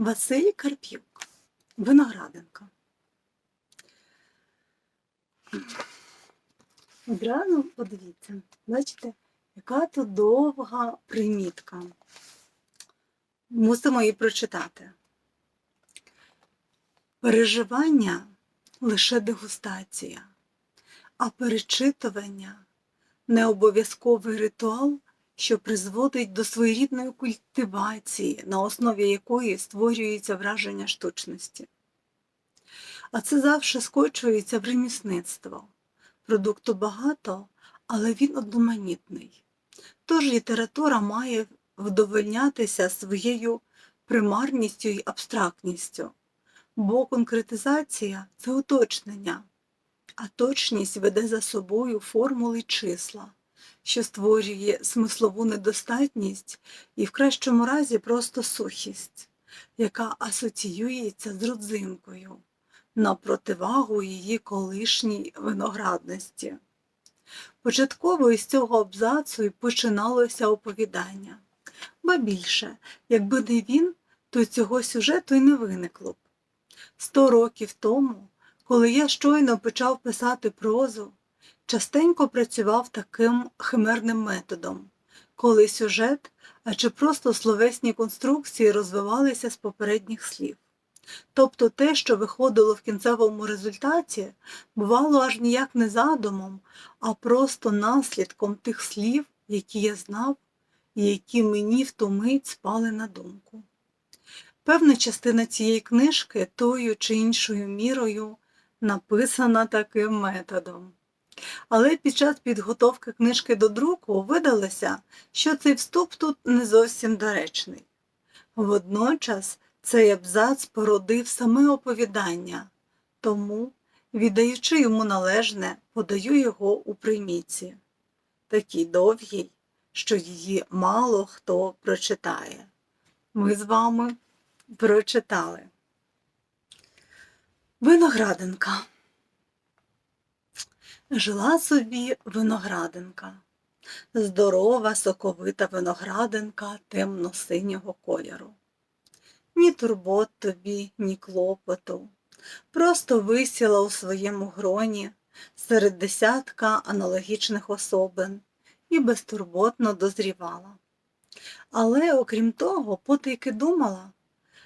Василь Карп'юк, виноградинка. Одразу подивіться, бачите, яка тут довга примітка. Мусимо її прочитати. Переживання лише дегустація, а перечитування не обов'язковий ритуал, що призводить до своєрідної культивації, на основі якої створюється враження штучності. А це завжди скочується в ремісництво. Продукту багато, але він одноманітний. Тож література має вдовольнятися своєю примарністю і абстрактністю, бо конкретизація це уточнення, а точність веде за собою формули числа, що створює смислову недостатність і в кращому разі просто сухість, яка асоціюється з родзинкою на противагу її колишній виноградності. Початково із цього абзацу і починалося оповідання. Ба більше, якби не він, то цього сюжету й не виникло б. Сто років тому, коли я щойно почав писати прозу, частенько працював таким химерним методом, коли сюжет, а чи просто словесні конструкції розвивалися з попередніх слів. Тобто те, що виходило в кінцевому результаті, бувало аж ніяк не задумом, а просто наслідком тих слів, які я знав і які мені в ту мить спали на думку. Певна частина цієї книжки тою чи іншою мірою написана таким методом. Але під час підготовки книжки до друку видалося, що цей вступ тут не зовсім доречний. Водночас цей абзац породив саме оповідання, тому, віддаючи йому належне, подаю його у приміці, такій довгій, що її мало хто прочитає. Ми з вами прочитали. Виноградинка. Жила собі виноградинка, здорова, соковита виноградинка темно-синього кольору. Ні турбот тобі, ні клопоту. Просто висіла у своєму гроні серед десятка аналогічних особин і безтурботно дозрівала. Але, окрім того, потайки думала,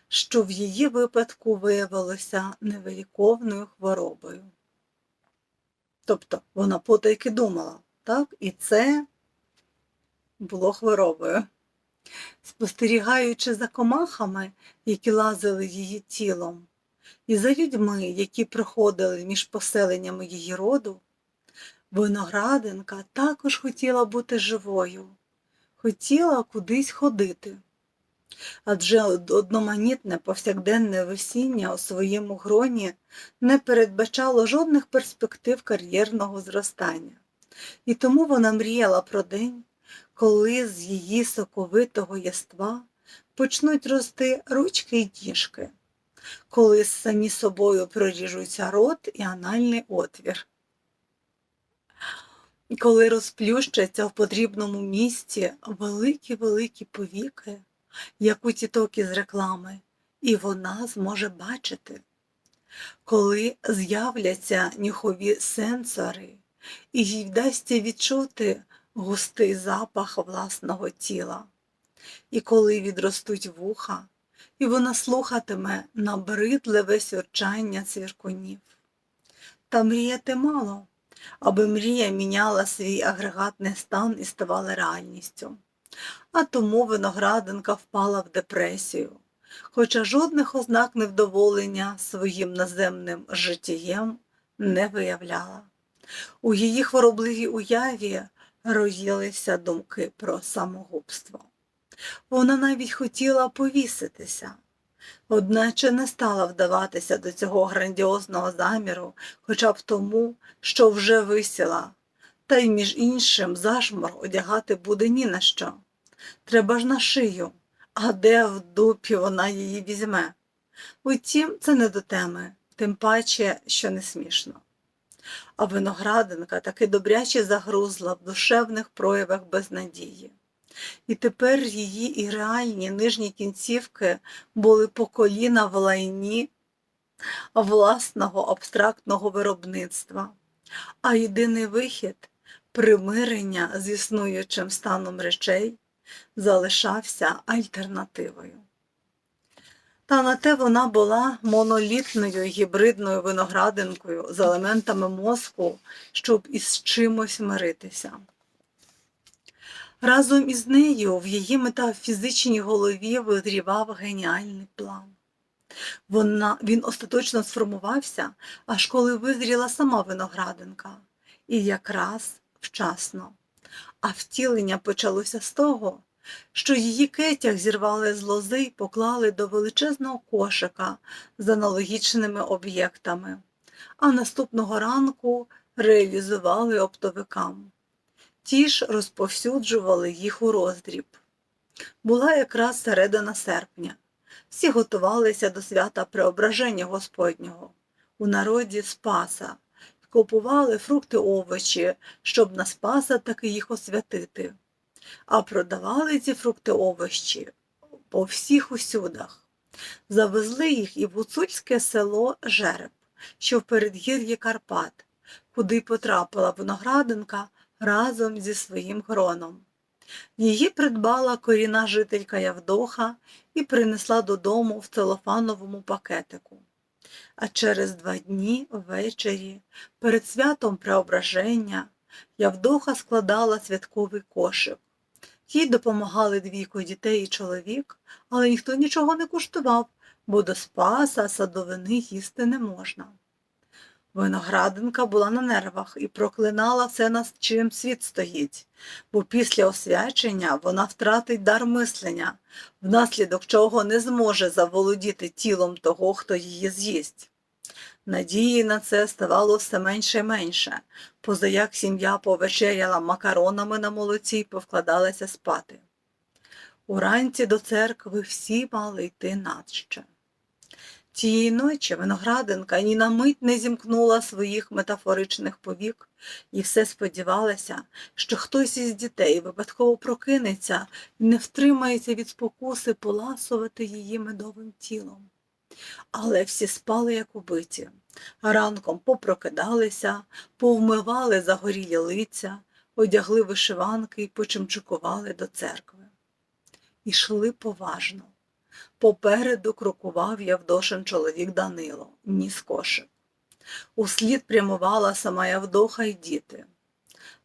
що в її випадку виявилося невиліковною хворобою. Тобто вона потайки думала, так? І це було хворобою. Спостерігаючи за комахами, які лазили її тілом, і за людьми, які проходили між поселеннями її роду, виноградинка також хотіла бути живою, хотіла кудись ходити. Адже одноманітне повсякденне весіння у своєму гроні не передбачало жодних перспектив кар'єрного зростання, і тому вона мріяла про день, коли з її соковитого яства почнуть рости ручки й діжки, коли самі собою проріжуться рот і анальний отвір. Коли розплющаться в потрібному місці великі-великі повіки, як у тіток із реклами, і вона зможе бачити, коли з'являться нюхові сенсори, і їй вдасться відчути густий запах власного тіла, і коли відростуть вуха, і вона слухатиме набридливе сюрчання цвіркунів. Та мріяти мало, аби мрія міняла свій агрегатний стан і ставала реальністю. А тому виноградинка впала в депресію, хоча жодних ознак невдоволення своїм наземним життєм не виявляла. У її хворобливій уяві роїлися думки про самогубство. Вона навіть хотіла повіситися, одначе не стала вдаватися до цього грандіозного заміру, хоча б тому, що вже висіла, та й між іншим зашмор одягати буде ні на що. Треба ж на шию, а де в дупі вона її візьме. Утім, це не до теми, тим паче, що не смішно. А виноградинка таки добряче загрузла в душевних проявах безнадії. І тепер її і реальні нижні кінцівки були по коліна в лайні власного абстрактного виробництва, а єдиний вихід примирення з існуючим станом речей залишався альтернативою. Та на те вона була монолітною гібридною виноградинкою з елементами мозку, щоб із чимось миритися. Разом із нею в її метафізичній голові визрівав геніальний план. Вона, він остаточно сформувався, аж коли визріла сама виноградинка, і якраз вчасно. А втілення почалося з того, що її кетях зірвали з лози й поклали до величезного кошика з аналогічними об'єктами, а наступного ранку реалізували оптовикам. Ті ж розповсюджували їх у роздріб. Була якраз середина серпня. Всі готувалися до свята Преображення Господнього, у народі Спаса, купували фрукти овочі, щоб на Спаса таки їх освятити, а продавали ці фрукти овочі по всіх усюдах. Завезли їх і в гуцульське село Жереб, що в передгір'ї Карпат, куди потрапила виноградинка разом зі своїм гроном. Її придбала корінна жителька Явдоха і принесла додому в целофановому пакетику. А через два дні ввечері, перед святом Преображення, Явдоха складала святковий кошик. Їй допомагали двійко дітей і чоловік, але ніхто нічого не куштував, бо до спаса садовини їсти не можна. Виноградинка була на нервах і проклинала все, над чим світ стоїть, бо після освячення вона втратить дар мислення, внаслідок чого не зможе заволодіти тілом того, хто її з'їсть. Надії на це ставало все менше і менше, позаяк сім'я повечеряла макаронами на молоці й повкладалася спати. Уранці до церкви всі мали йти надще. Тієї ночі виноградинка ні на мить не зімкнула своїх метафоричних повік і все сподівалася, що хтось із дітей випадково прокинеться і не втримається від спокуси поласувати її медовим тілом. Але всі спали, як убиті, ранком попрокидалися, повмивали загорілі лиця, одягли вишиванки і почимчикували до церкви. Ішли поважно. Попереду крокував Явдошин чоловік Данило, ніс кошик. Услід прямувала сама Явдоха й діти.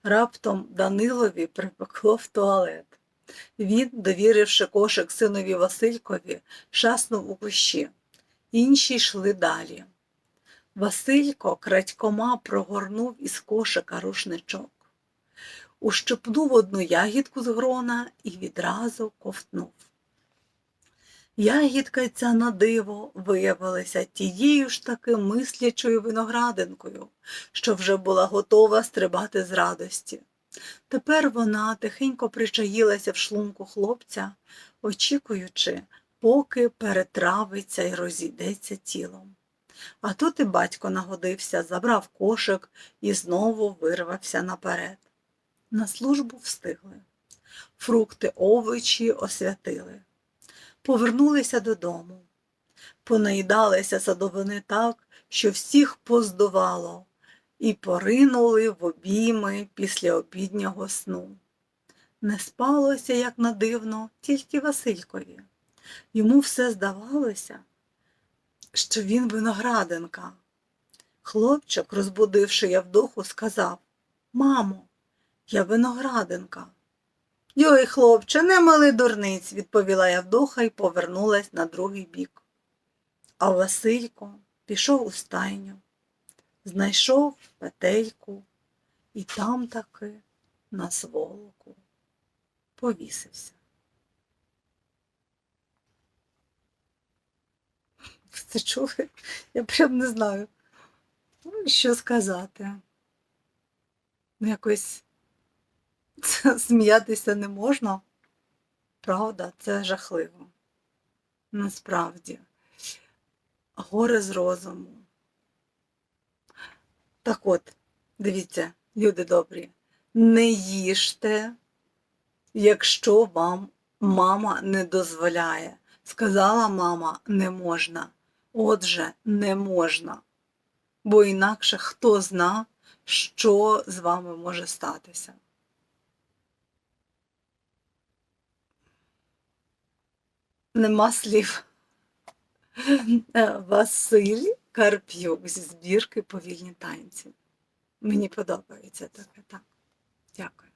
Раптом Данилові припекло в туалет. Він, довіривши кошик синові Василькові, шаснув у кущі. Інші йшли далі. Василько крадькома прогорнув із кошика рушничок, ущипнув одну ягідку з грона і відразу ковтнув. Ягідка ця на диво виявилася тією ж таки мислячою виноградинкою, що вже була готова стрибати з радості. Тепер вона тихенько причаїлася в шлунку хлопця, очікуючи, поки перетравиться і розійдеться тілом. А тут і батько нагодився, забрав кошик і знову вирвався наперед. На службу встигли. Фрукти овочі освятили повернулися додому. Понаїдалися садовини так, що всіх поздувало, і поринули в обійми після обіднього сну. Не спалося, як на дивно, тільки Василькові. Йому все здавалося, що він виноградинка. Хлопчик, розбудивши Явдоху, сказав Мамо, я виноградинка. Йой, хлопче, не мили дурниць, відповіла Явдоха і повернулась на другий бік. А Василько пішов у стайню, знайшов петельку і там таки на сволоку повісився. Це чули? Я прям не знаю, що сказати. Ну, якось сміятися не можна. Правда, це жахливо. Насправді. Горе з розуму. Так от, дивіться, люди добрі, не їжте якщо вам мама не дозволяє. Сказала мама, не можна. Отже, не можна. Бо інакше хто зна, що з вами може статися. Нема слів. Е, Василь Карп'юк зі збірки Повільні танці. Мені подобається таке, так. Дякую.